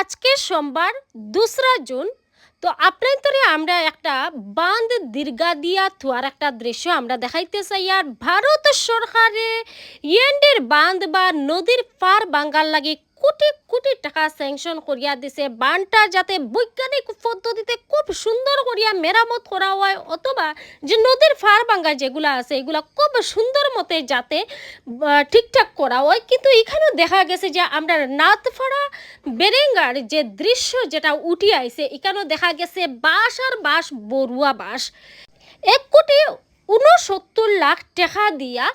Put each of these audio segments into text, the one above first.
আজকে সোমবার, দোসরা জুন। তো আপনার আমরা একটা বাঁধ দীর্ঘা দিয়া থুয়ার একটা দৃশ্য আমরা দেখাইতে চাই। আর ভারত সরকারে ইয়েন্ডের বাঁধ বা নদীর পার বাঙ্গাল লাগে কোটি কোটি টাকা স্যাংশন করিয়া দিছে। বানটা যাতে বৈজ্ঞানিক পদ্ধতিতে খুব সুন্দর করিয়া মেরামত করা হয়, অথবা যে নদীর ফার বাঙ্গা যেগুলো আছে, এগুলা খুব সুন্দর মতে যাতে ঠিকঠাক করা হয়। কিন্তু এখানেও দেখা গেছে যে আমরা নাথফাড়া, বেরেঙ্গার যে দৃশ্য যেটা উঠি আইছে, এখানেও দেখা গেছে বাঁশ আর বাঁশ, বড়ুয়া বাঁশ। এক কোটি উনসত্তর লাখ টাকা দিয়া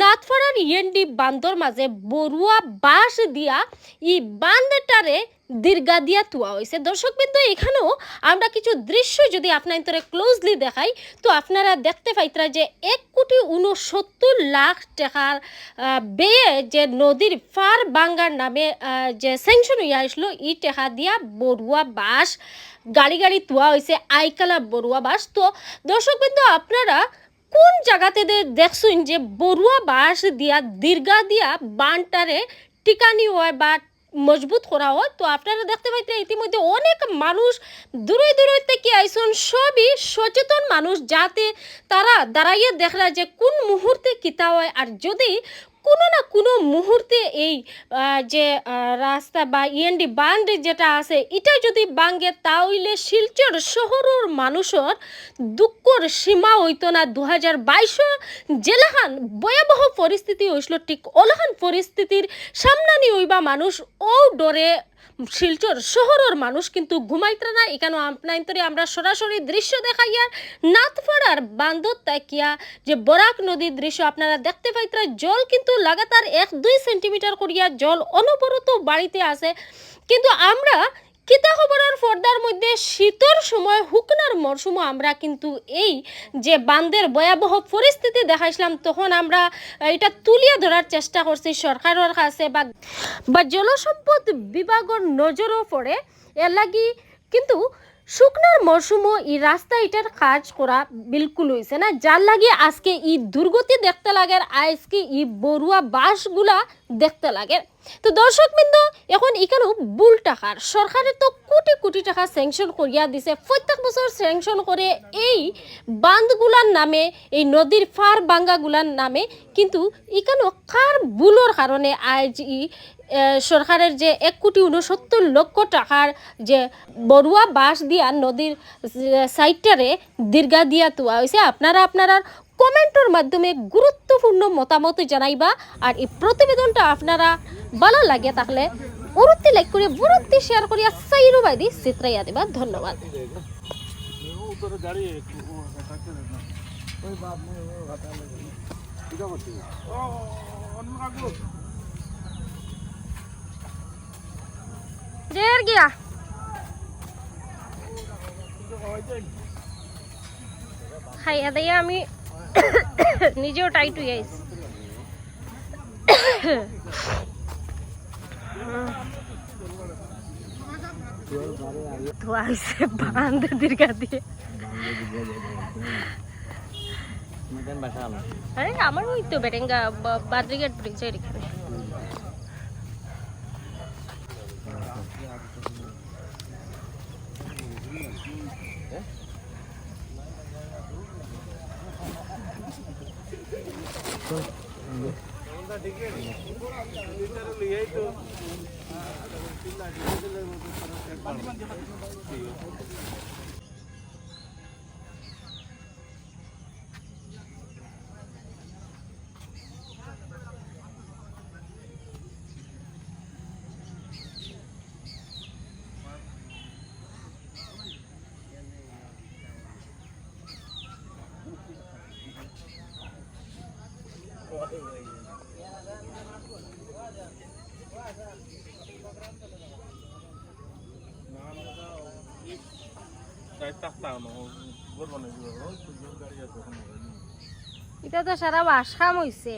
নাথফাড়ার ইয়েন্ডি বান্দর মাঝে বড়ুয়া বাঁশ দিয়া ই বান্ধটারে দীর্ঘা দিয়া তুয়া হয়েছে দর্শক বিন্দু, এখানেও আমরা কিছু দৃশ্য যদি আপনার ক্লোজলি দেখাই, তো আপনারা দেখতে পাইতরা যে এক কোটি উনসত্তর লাখ টাকার বেয়ে যে নদীর ফার বাঙ্গার নামে যে স্যাংশন হইয়া আসলো, ই টাকা দিয়া বড়ুয়া বাঁশ গাড়ি গাড়ি তুয়া হয়েছে আইকালা বড়ুয়া বাঁশ। তো দর্শক বিন্দু, আপনারা কোন জায়গাতে দেখছুন যে বড়ুয়া বাঁশ দিয়া, দীর্ঘা দিয়া বানটারে টিকানি হয় বা মজবুত করা হয়? তো আপনারা দেখতে পাইতে ইতিমধ্যে অনেক মানুষ দূরে দূরে থেকে আইসন, সবই সচেতন মানুষ যাতে তারা দাঁড়াইয়ে দেখলা যে কোন মুহূর্তে কিতা হয়। আর যদি কোনো না কোনো মুহূর্তে এই যে রাস্তা বা ইএনডি বান্ড যেটা আছে, এটা যদি বাঙ্গে তাহলে শিলচর শহরের মানুষের দুঃখর সীমা হইতো না। দু হাজার বাইশ জেলাহান ভয়াবহ পরিস্থিতি হয়েছিল ঠিক অলহান পরিস্থিতির সামনানি হইবা মানুষ ও ডরে শিলচর শহরের মানুষ কিন্তু ঘুমাইতে না। এখানে আপনার আমরা সরাসরি দৃশ্য দেখাইয়ার নাথপাড়ার বান্দর তাকিয়া যে বরাক নদীর দৃশ্য আপনারা দেখতে পাইতরা, জল কিন্তু লাগাতার এক দুই সেন্টিমিটার করিয়া জল অনবরত বাড়িতে আসে। কিন্তু আমরা কিতা খবরের পর্দার শীতর সময় হুকনার মরশুমও আমরা কিন্তু এই যে বান্দের ভয়াবহ পরিস্থিতি দেখাইছিলাম, তখন আমরা এটা তুলিয়া ধরার চেষ্টা করছি সরকারের কাছে বা বা জলসম্পদ বিভাগের নজরও পড়ে। এর লাগি কিন্তু শুকনার মরশুমও এই রাস্তা এটার কাজ করা বিলকুল হয়েছে না। যার লাগে আজকে ই দুর্গতি দেখতে লাগে আর আজকে ই বড়ুয়া বাসগুলা দেখতে লাগে। তো দর্শক বিন্দু এখন এখানেও বুল টাকার সরকারে তো কোটি কোটি টাকা স্যাংশন করিয়া দিছে। প্রত্যেক বছর স্যাংশন করে এই বাঁধগুলার নামে, এই নদীর ফার বাঙ্গাগুলার নামে। কিন্তু এখানেও কার বুলোর কারণে আজ ই সরকারের যে এক কোটি উনসত্তর লক্ষ টাকার যে বড়ুয়া বাঁশ দিয়া নদীর সাইডটারে দীর্ঘা দিয়া তোয়া হয়েছে আপনারা আপনারা কমেন্টের মাধ্যমে গুরুত্বপূর্ণ মতামত জানাইবা আর এই প্রতিবেদনটা আপনারা ভালো লাগে তাহলে উরুত্তি লাইক করে বুরুত্তি শেয়ার করিয়া সাইরু বাইদি চিত্রাইয়া দিবা। ধন্যবাদ। জের গিয়া। আমি নিজেও টাইট হয়ে আইছি ধোয়া হয়েছে বান্ধ দীর্ঘা দিয়ে। আরে, আমার ওই তো বেরেঙ্গা বাদ্রিঘাট ব্রিজের Thank you. এটা তো সারা আসাম হইছে